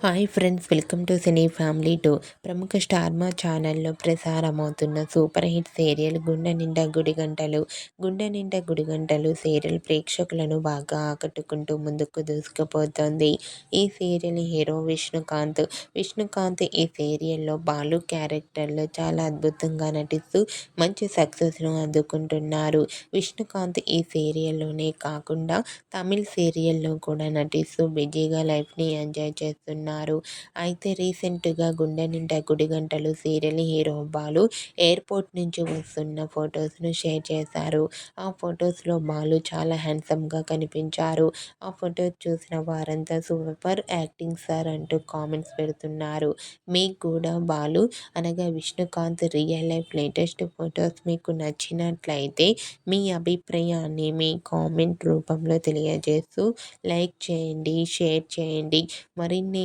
Hi friends welcome to cine family two. ప్రముఖ star Maa ఛానల్లో ప్రసారమవుతున్న super hit serial గుండె నిండా గుడిగంటలు గుండె నిండా గుడిగంటలు సీరియల్ ప్రేక్షకులను బాగా ఆకట్టుకుంటూ ముందుకు దూసుకుపోతోంది. ఈ సీరియల్ హీరో విష్ణుకాంత్. విష్ణుకాంత్ ఈ సీరియల్లో బాలు క్యారెక్టర్లో చాలా అద్భుతంగా నటిస్తూ మంచి సక్సెస్ను అందుకుంటున్నారు. విష్ణుకాంత్ ఈ సీరియల్లోనే కాకుండా తమిళ్ సీరియల్లో కూడా నటిస్తూ బిజీగా లైఫ్ని ఎంజాయ్ చేస్తున్నారు. ఉన్నారు. అయితే రీసెంట్గా Gunde Ninda Gudigantalu serial hero Balu airport నుంచి వస్తున్న ఫొటోస్ను షేర్ చేశారు. ఆ ఫొటోస్లో బాలు చాలా హ్యాండ్సమ్గా కనిపించారు. ఆ ఫొటోస్ చూసిన వారంతా సూపర్ యాక్టింగ్ సార్ అంటూ కామెంట్స్ పెడుతున్నారు. మీకు కూడా బాలు అనగా Vishnukanth real life latest photos మీకు నచ్చినట్లయితే మీ అభిప్రాయాన్ని మీ కామెంట్ రూపంలో తెలియజేస్తూ లైక్ చేయండి షేర్ చేయండి. మరిన్ని